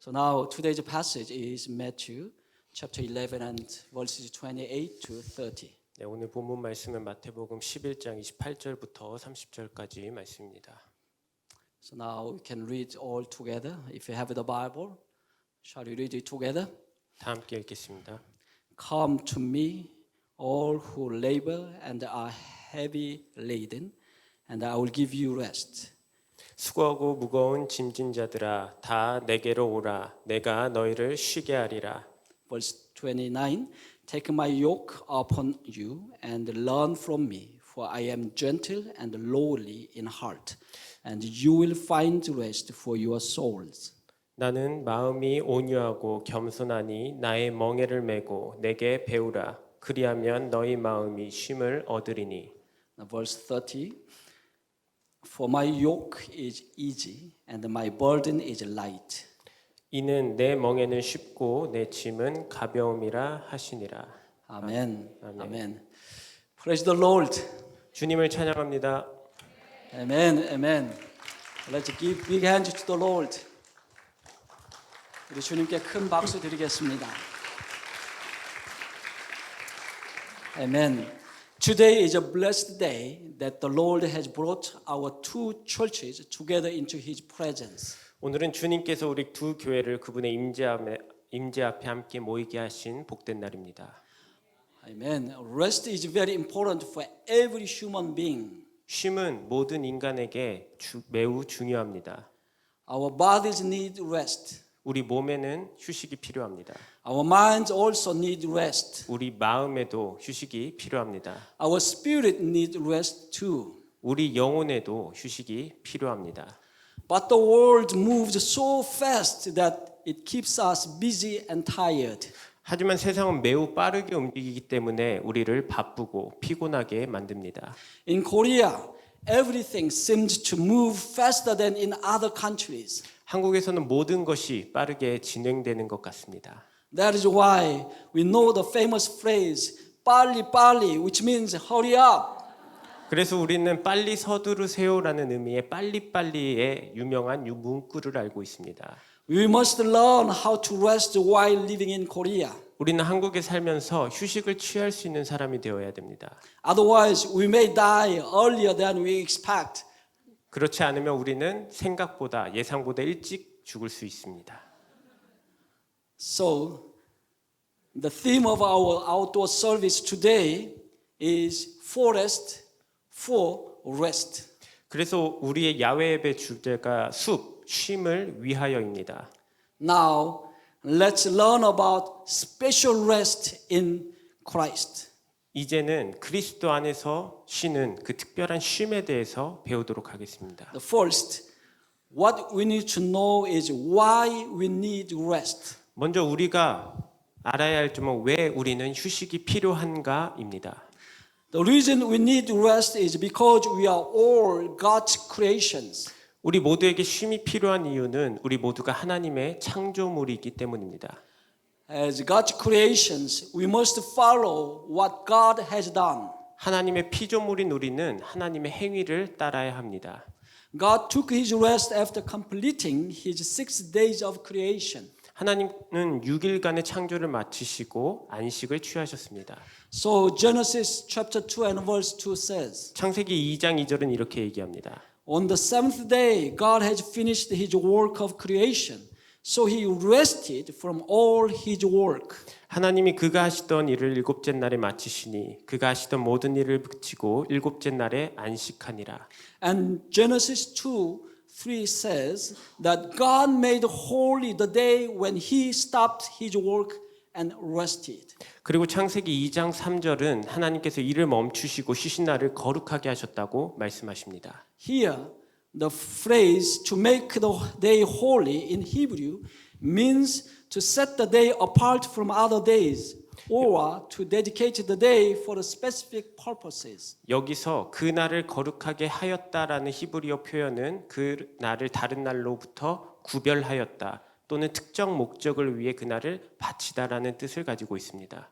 So now today's passage is Matthew chapter 11 and verses 28 to 30. 네, 오늘 본문 말씀은 마태복음 11장 28절부터 30절까지 말씀입니다. So now we can read all together. If you have the Bible, shall we read it together? 다 함께 읽겠습니다. Come to me, all who labor and are heavy laden, and I will give you rest. 수고하고 무거운 짐진 자들아 다 내게로 오라 내가 너희를 쉬게 하리라. Verse 29 Take my yoke upon you and learn from me, for I am gentle and lowly in heart, and you will find rest for your souls. 나는 마음이 온유하고 겸손하니 나의 멍에를 메고 내게 배우라. 그리하면 너희 마음이 쉼을 얻으리니. Verse 30 For my yoke is easy and my burden is light. 이는 내 멍에는 쉽고 내 짐은 가벼움이라 하시니라. Amen. Amen. Praise the Lord. 주님을 찬양합니다. Amen. Amen. Let's give big hands to the Lord. 우리 주님께 큰 박수 드리겠습니다. Amen. Today is a blessed day that the Lord has brought our two churches together into His presence. 오늘은 주님께서 우리 두 교회를 그분의 임재 앞에, 임재 앞에 함께 모이게 하신 복된 날입니다. Amen. Rest is very important for every human being. 쉼은 모든 인간에게 주- 매우 중요합니다. Our bodies need rest. 우리 몸에는 휴식이 필요합니다. Our minds also need rest. 우리 마음에도 휴식이 필요합니다. Our spirit needs rest too. 우리 영혼에도 휴식이 필요합니다. But the world moves so fast that it keeps us busy and tired. 하지만 세상은 매우 빠르게 움직이기 때문에 우리를 바쁘고 피곤하게 만듭니다. In Korea, everything seems to move faster than in other countries. 한국에서는 모든 것이 빠르게 진행되는 것 같습니다. That is why we know the famous phrase 빨리 빨리 which means hurry up. 그래서 우리는 빨리 서두르세요라는 의미의 빨리빨리의 유명한 유 문구를 알고 있습니다. We must learn how to rest while living in Korea. 우리는 한국에 살면서 휴식을 취할 수 있는 사람이 되어야 됩니다. Otherwise, we may die earlier than we expect. 그렇지 않으면 우리는 생각보다 예상보다 일찍 죽을 수 있습니다. So, the theme of our outdoor service today is forest for rest. 그래서 우리의 야외 예배 주제가 숲, 쉼을 위하여입니다. Now, let's learn about special rest in Christ. 이제는 그리스도 안에서 쉬는 그 특별한 쉼에 대해서 배우도록 하겠습니다. The first, what we need to know is why we need rest. 먼저 우리가 알아야 할 점은 왜 우리는 휴식이 필요한가입니다. The reason we need rest is because we are all God's creations. 우리 모두에게 쉼이 필요한 이유는 우리 모두가 하나님의 창조물이기 때문입니다. As God's creations, we must follow what God has done. 하나님의 피조물인 우리는 하나님의 행위를 따라야 합니다. God took his rest after completing his six days of creation. 하나님은 6일간의 창조를 마치시고 안식을 취하셨습니다. So Genesis chapter 2 and verse 2 says, 창세기 2장 2절은 이렇게 얘기합니다. On the seventh day, God has finished his work of creation. So he rested from all his work. 하나님이 그가 하시던 일을 일곱째 날에 마치시니 그가 하시던 모든 일을 그치고 일곱째 날에 안식하니라. And Genesis 2 3 says that God made holy the day when he stopped his work and rested. 그리고 창세기 2장 3절은 하나님께서 일을 멈추시고 쉬신 날을 거룩하게 하셨다고 말씀하십니다. Here, the phrase to make the day holy in Hebrew means to set the day apart from other days or to dedicate the day for specific purposes. 여기서 그 날을 거룩하게 하였다라는 히브리어 표현은 그 날을 다른 날로부터 구별하였다 또는 특정 목적을 위해 그 날을 바치다라는 뜻을 가지고 있습니다.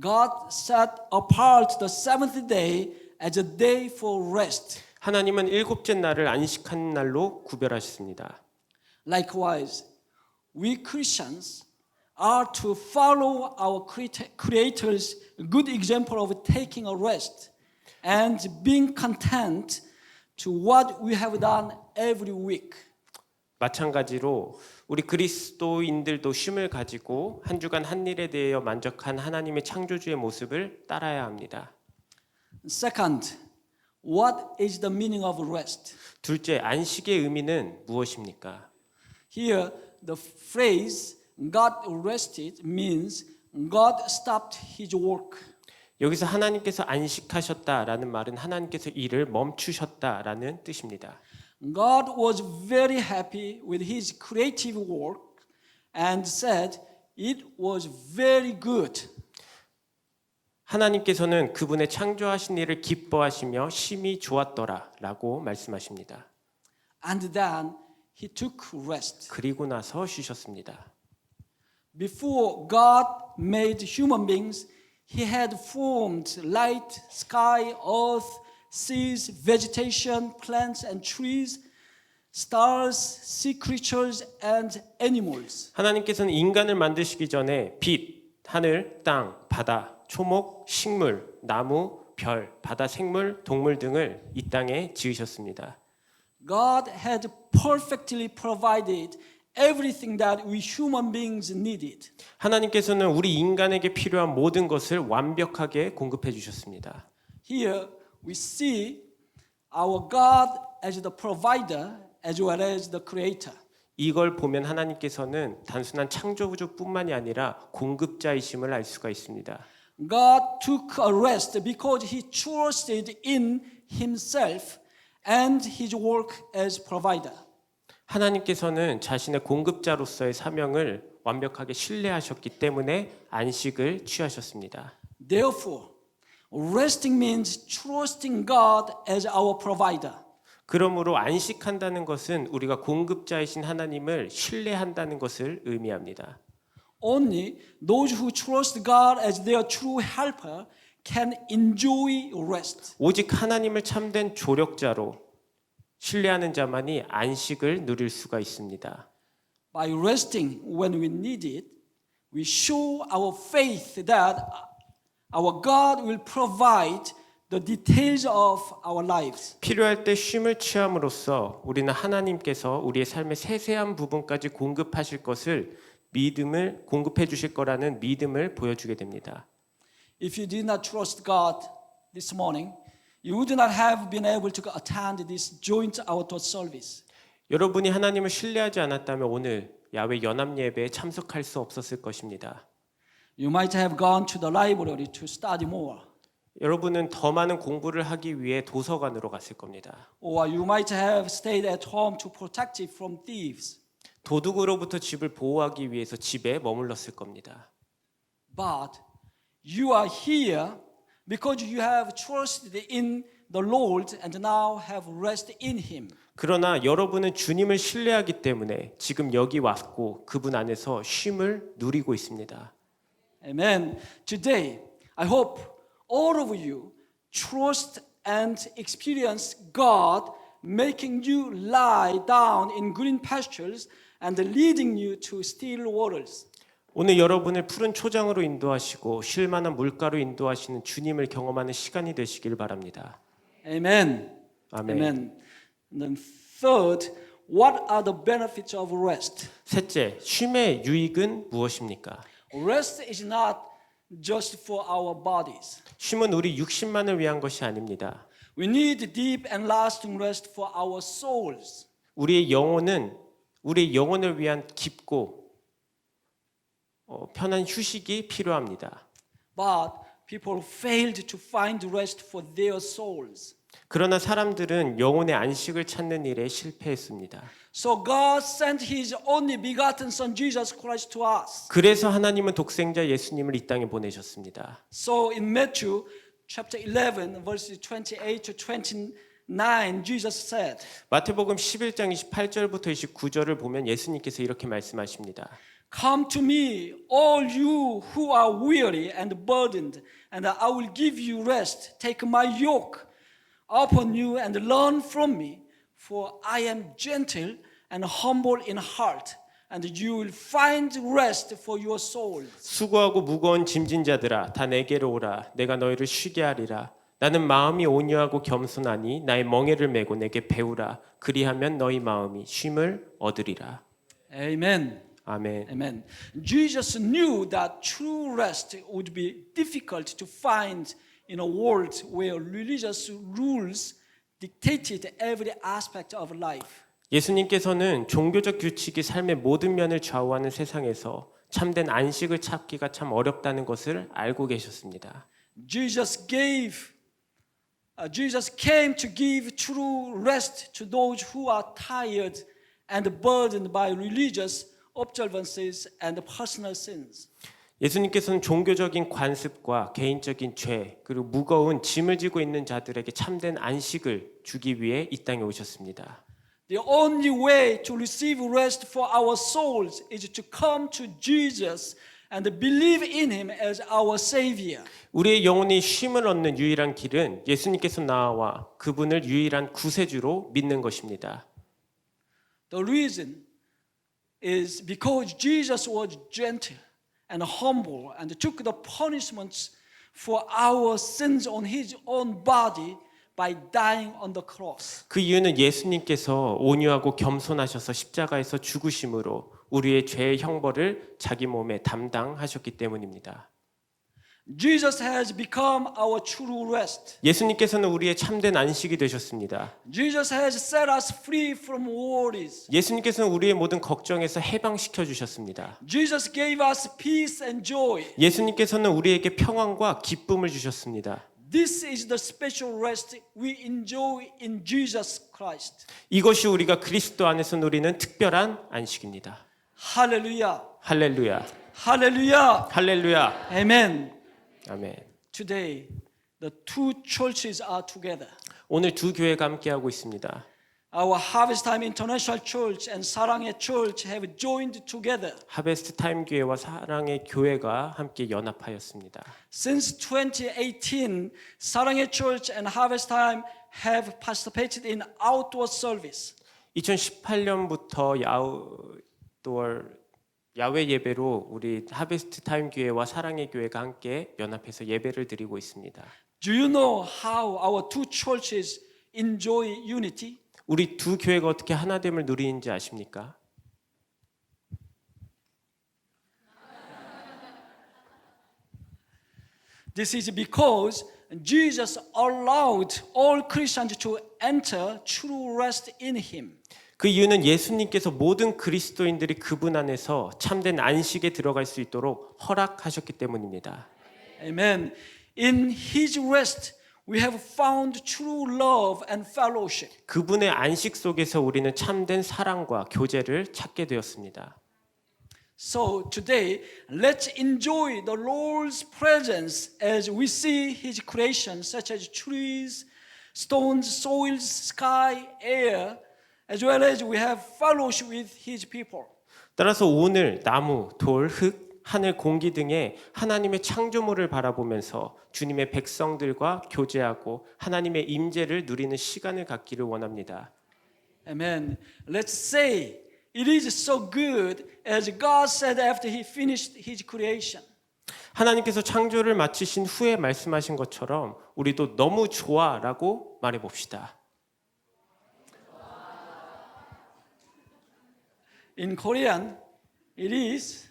God set apart the seventh day as a day for rest. 하나님은 일곱째 날을 안식한 날로 구별하셨습니다. Likewise, we Christians are to follow our creat- Creator's good example of taking a rest and being content to what we have done every week. 마찬가지로 우리 그리스도인들도 쉼을 가지고 한 주간 한 일에 대하여 만족한 하나님의 창조주의 모습을 따라야 합니다. Second, what is the meaning of rest? 둘째, 안식의 의미는 무엇입니까? Here, the phrase God rested means God stopped his work. 여기서 하나님께서 안식하셨다라는 말은 하나님께서 일을 멈추셨다라는 뜻입니다. God was very happy with his creative work and said it was very good. 하나님께서는 그분의 창조하신 일을 기뻐하시며 심히 좋았더라라고 말씀하십니다. And then he took rest. 그리고 나서 쉬셨습니다. Before God made human beings, he had formed light, sky, earth, seas, vegetation, plants and trees, stars, sea creatures and animals. 하나님께서는 인간을 만드시기 전에 빛, 하늘, 땅, 바다, 초목, 식물, 나무, 별, 바다 생물, 동물 등을 이 땅에 지으셨습니다. God had perfectly provided everything that we human beings needed. 하나님께서는 우리 인간에게 필요한 모든 것을 완벽하게 공급해 주셨습니다. Here we see our God as the provider as well as the creator. 이걸 보면 하나님께서는 단순한 창조주뿐만이 아니라 공급자이심을 알 수가 있습니다. God took a rest because he trusted in himself and his work as provider. 하나님께서는 자신의 공급자로서의 사명을 완벽하게 신뢰하셨기 때문에 안식을 취하셨습니다. Therefore, resting means trusting God as our provider. 그러므로 안식한다는 것은 우리가 공급자이신 하나님을 신뢰한다는 것을 의미합니다. Only those who trust God as their true helper can enjoy rest. 오직 하나님을 참된 조력자로 신뢰하는 자만이 안식을 누릴 수가 있습니다. By resting when we need it, we show our faith that our God will provide the details of our lives. 필요할 때 쉼을 취함으로써 우리는 하나님께서 우리의 삶의 세세한 부분까지 공급하실 것을 믿음을 공급해 주실 거라는 믿음을 보여주게 됩니다. If you did not trust God this morning, you would not have been able to attend this joint outdoor service. 여러분이 하나님을 신뢰하지 않았다면 오늘 야외 연합 예배에 참석할 수 없었을 것입니다. You might have gone to the library to study more, 여러분은 더 많은 공부를 하기 위해 도서관으로 갔을 겁니다. or you might have stayed at home to protect it from thieves. 도둑으로부터 집을 보호하기 위해서 집에 머물렀을 겁니다. But you are here because you have trusted in the Lord and now have rest in Him. 그러나 여러분은 주님을 신뢰하기 때문에 지금 여기 왔고 그분 안에서 쉼을 누리고 있습니다. Amen. Today, I hope all of you trust and experience God making you lie down in green pastures and leading you to still waters. 오늘 여러분을 푸른 초장으로 인도하시고 쉴 만한 물가로 인도하시는 주님을 경험하는 시간이 되시길 바랍니다. Amen. 아멘. Amen. And then third, what are the benefits of rest? 셋째, 쉼의 유익은 무엇입니까? Rest is not just for our bodies. 쉼은 우리 육신만을 위한 것이 아닙니다. We need deep and lasting rest for our souls. 우리의 영혼은 우리의 영혼을 위한 깊고 어, 편한 휴식이 필요합니다. But people failed to find rest for their souls. 그러나 사람들은 영혼의 안식을 찾는 일에 실패했습니다. So God sent his only begotten son Jesus Christ to us. 그래서 하나님은 독생자 예수님을 이 땅에 보내셨습니다. So in Matthew chapter 11 verses 28 to 29 Jesus said, 마태복음 11장 28절부터 29절을 보면 예수님께서 이렇게 말씀하십니다. Come to me, all you who are weary and burdened, and I will give you rest. Take my yoke upon you and learn from me, for I am gentle and humble in heart, and you will find rest for your souls. 수고하고 무거운 짐진 자들아 다 내게로 오라 내가 너희를 쉬게 하리라 나는 마음이 온유하고 겸손하니 나의 멍에를 메고 내게 배우라 그리하면 너희 마음이 쉼을 얻으리라 Amen. 아멘 Amen. Jesus knew that true rest would be difficult to find in a world where religious rules dictated every aspect of life. 예수님께서는 종교적 규칙이 삶의 모든 면을 좌우하는 세상에서 참된 안식을 찾기가 참 어렵다는 것을 알고 계셨습니다. Jesus gave uh, Jesus came to give true rest to those who are tired and burdened by religious observances and personal sins. 예수님께서는 종교적인 관습과 개인적인 죄 그리고 무거운 짐을 지고 있는 자들에게 참된 안식을 주기 위해 이 땅에 오셨습니다. The only way to receive rest for our souls is to come to Jesus and believe in him as our savior. 우리의 영혼이 쉼을 얻는 유일한 길은 예수님께서 나와 그분을 유일한 구세주로 믿는 것입니다. The reason is because Jesus was gentle and humble and took the punishments for our sins on his own body by dying on the cross. 그 이유는 예수님께서 온유하고 겸손하셔서 십자가에서 죽으심으로 우리의 죄의 형벌을 자기 몸에 담당하셨기 때문입니다. Jesus has become our true rest. 예수님께서는 우리의 참된 안식이 되셨습니다. Jesus has set us free from worries. 예수님께서는 우리의 모든 걱정에서 해방시켜 주셨습니다. Jesus gave us peace and joy. 예수님께서는 우리에게 평안과 기쁨을 주셨습니다. This is the special rest we enjoy in Jesus Christ. 이것이 우리가 그리스도 안에서 누리는 특별한 안식입니다. Hallelujah. 할렐루야. Hallelujah. 할렐루야. Amen. 아멘. Today, the two churches are together. 오늘 두 교회가 함께하고 있습니다. Our Harvest Time International Church and Saranghe Church have joined together. 하베스트 타임 교회와 사랑의 교회가 함께 연합하였습니다. Since 2018, Saranghe Church and Harvest Time have participated in outdoor service. 2018년부터 야우 도월 야외 예배로 우리 하베스트 타임 교회와 사랑의 교회가 함께 연합해서 예배를 드리고 있습니다. Do you know how our two churches enjoy unity? 우리 두 교회가 어떻게 하나됨을 누리는지 아십니까? This is because Jesus allowed all Christians to enter true rest in him. 그 이유는 예수님께서 모든 그리스도인들이 그분 안에서 참된 안식에 들어갈 수 있도록 허락하셨기 때문입니다. Amen. In his rest, we have found true love and fellowship. 그분의 안식 속에서 우리는 참된 사랑과 교제를 찾게 되었습니다. So today, let's enjoy the Lord's presence as we see his creation, such as trees, stones, soil, sky, air, as well as we have fellowship with his people. 따라서 오늘 나무, 돌, 흙, 하늘, 공기 등의 하나님의 창조물을 바라보면서 주님의 백성들과 교제하고 하나님의 임재를 누리는 시간을 갖기를 원합니다. Amen. Let's say it is so good as God said after he finished his creation. 하나님께서 창조를 마치신 후에 말씀하신 것처럼 우리도 너무 좋아라고 말해 봅시다. In Korean, it is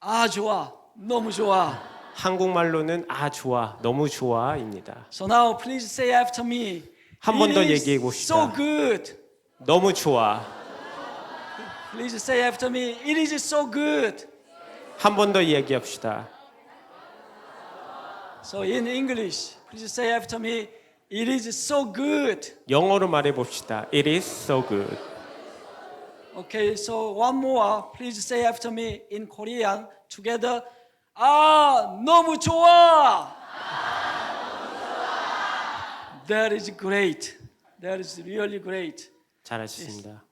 아 좋아, 너무 좋아. 한국말로는 아 좋아, 너무 좋아입니다. So now please say after me. 한 번더 It is 얘기해 봅시다. So good. 너무 좋아. Please say after me. It is so good. 한 번 더 얘기합시다. So in English, please say after me. It is so good. 영어로 말해 봅시다. It is so good. Okay, so one more. Please say after me in Korean together. 아, 너무 좋아. That is great. That is really great. 잘하셨습니다.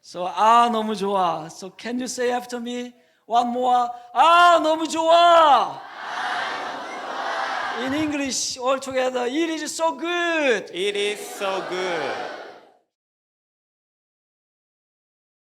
So 아 너무 좋아. So can you say after me one more? 아 너무 좋아. In English all together. It is so good. It is so good.